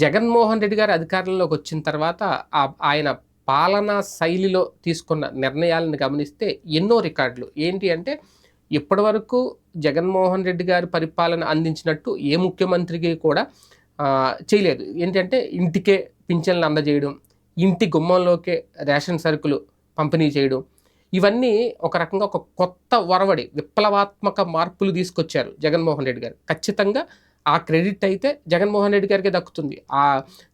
జగన్మోహన్ రెడ్డి గారు అధికారంలోకి వచ్చిన తర్వాత ఆయన పాలనా శైలిలో తీసుకున్న నిర్ణయాలను గమనిస్తే ఎన్నో రికార్డులు. ఏంటి అంటే ఇప్పటివరకు జగన్మోహన్ రెడ్డి గారు పరిపాలన అందించినట్టు ఏ ముఖ్యమంత్రికి కూడా చేయలేదు. ఏంటంటే ఇంటికే పింఛన్లు అందజేయడం ఇంటి గుమ్మంలోకే రేషన్ సరుకులు పంపిణీ చేయడం ఇవన్నీ ఒక రకంగా ఒక కొత్త ఒరవడి విప్లవాత్మక మార్పులు తీసుకొచ్చారు జగన్మోహన్ రెడ్డి గారు. ఖచ్చితంగా ఆ క్రెడిట్ అయితే జగన్మోహన్ రెడ్డి గారికి దక్కుతుంది. ఆ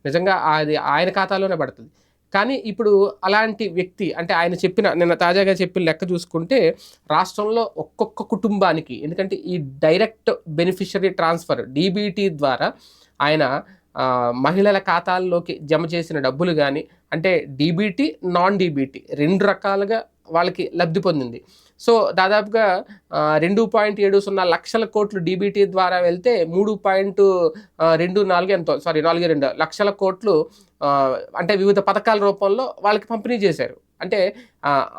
నిజంగా అది ఆయన ఖాతాలోనే పడుతుంది. కానీ ఇప్పుడు అలాంటి వ్యక్తి అంటే ఆయన చెప్పిన నిన్న తాజాగా చెప్పిన లెక్క చూసుకుంటే రాష్ట్రంలో ఒక్కొక్క కుటుంబానికి ఎందుకంటే ఈ డైరెక్ట్ బెనిఫిషరీ ట్రాన్స్ఫర్ డీబీటీ ద్వారా ఆయన మహిళల ఖాతాల్లోకి జమ చేసిన డబ్బులు కానీ అంటే డీబీటీ నాన్ డీబీటీ రెండు రకాలుగా వాళ్ళకి లబ్ధి పొందింది. సో దాదాపుగా రెండు పాయింట్ ఏడు సున్నా లక్షల కోట్లు డీబీటీ ద్వారా వెళ్తే మూడు పాయింట్ రెండు నాలుగు ఎంతో సారీ నాలుగు రెండు లక్షల కోట్లు అంటే వివిధ పథకాల రూపంలో వాళ్ళకి పంపిణీ చేశారు. అంటే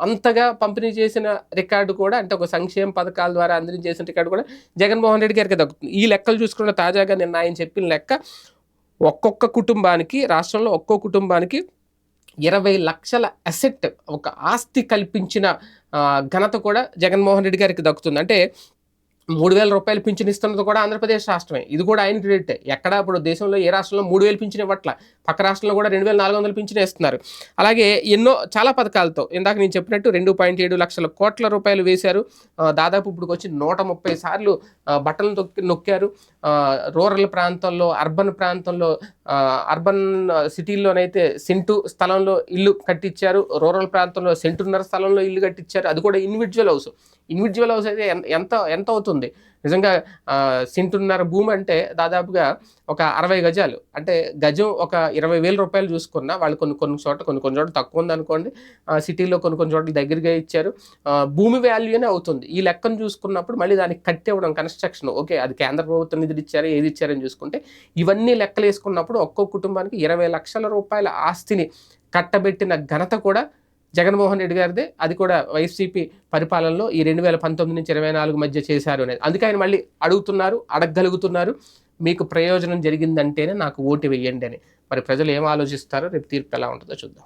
అంతగా పంపిణీ చేసిన రికార్డు కూడా అంటే ఒక సంక్షేమ పథకాల ద్వారా అందరి చేసిన రికార్డు కూడా జగన్మోహన్ రెడ్డి గారికి దక్కుతుంది. ఈ లెక్కలు చూసుకుంటే తాజాగా నిన్న ఆయన చెప్పిన లెక్క ఒక్కొక్క కుటుంబానికి రాష్ట్రంలో ఒక్కో కుటుంబానికి ఇరవై లక్షల అసెట్ ఒక ఆస్తి కల్పించిన ఘనత కూడా జగన్మోహన్ రెడ్డి గారికి దక్కుతుంది. అంటే మూడు వేల రూపాయలు పింఛన్ ఇస్తున్నది కూడా ఆంధ్రప్రదేశ్ రాష్ట్రమే. ఇది కూడా ఆయన క్రెడిట్. ఎక్కడ ఇప్పుడు దేశంలో ఏ రాష్ట్రంలో మూడు వేలు పింఛన్ ఇవ్వట్ల? పక్క రాష్ట్రంలో కూడా రెండు వేల నాలుగు వందలు పింఛన్ ఇస్తున్నారు అలాగే ఎన్నో చాలా పథకాలతో ఇందాక నేను చెప్పినట్టు రెండు పాయింట్ ఏడు లక్షల కోట్ల రూపాయలు వేశారు. దాదాపు ఇప్పుడు వచ్చి నూట ముప్పై సార్లు బట్టలు తొక్కి నొక్కారు. రూరల్ ప్రాంతంలో అర్బన్ ప్రాంతంలో అర్బన్ సిటీల్లోనైతే సెంటు స్థలంలో ఇల్లు కట్టించారు రూరల్ ప్రాంతంలో సెంటున్నర స్థలంలో ఇల్లు కట్టించారు అది కూడా ఇండివిజువల్ హౌస్ ఇండివిజువల్ హౌస్ అయితే ఎంత ఎంత అవుతుంది? నిజంగా సింటున్నర భూమి అంటే దాదాపుగా ఒక అరవై గజాలు. అంటే గజం ఒక ఇరవై వేల రూపాయలు చూసుకున్నా వాళ్ళు కొన్ని కొన్ని చోట్ల కొన్ని కొన్ని చోట్ల తక్కువ ఉంది అనుకోండి. సిటీలో కొన్ని కొన్ని చోట్ల దగ్గరగా ఇచ్చారు. భూమి వాల్యూనే అవుతుంది. ఈ లెక్కను చూసుకున్నప్పుడు మళ్ళీ దానికి కట్టివ్వడం కన్స్ట్రక్షన్ ఓకే అది కేంద్ర ప్రభుత్వం నిధులు ఇచ్చారు ఏది ఇచ్చారని చూసుకుంటే ఇవన్నీ లెక్కలు వేసుకున్నప్పుడు ఒక్కో కుటుంబానికి ఇరవై లక్షల రూపాయల ఆస్తిని కట్టబెట్టిన ఘనత కూడా జగన్మోహన్ రెడ్డి గారిదే. అది కూడా వైసీపీ పరిపాలనలో ఈ రెండు వేల పంతొమ్మిది నుంచి ఇరవై నాలుగు మధ్య చేశారు అనేది. అందుకే ఆయన మళ్ళీ అడుగుతున్నారు అడగగలుగుతున్నారు. మీకు ప్రయోజనం జరిగిందంటేనే నాకు ఓటు వేయండి అని. మరి ప్రజలు ఏం ఆలోచిస్తారో రేపు తీర్పు ఎలా ఉంటుందో చూద్దాం.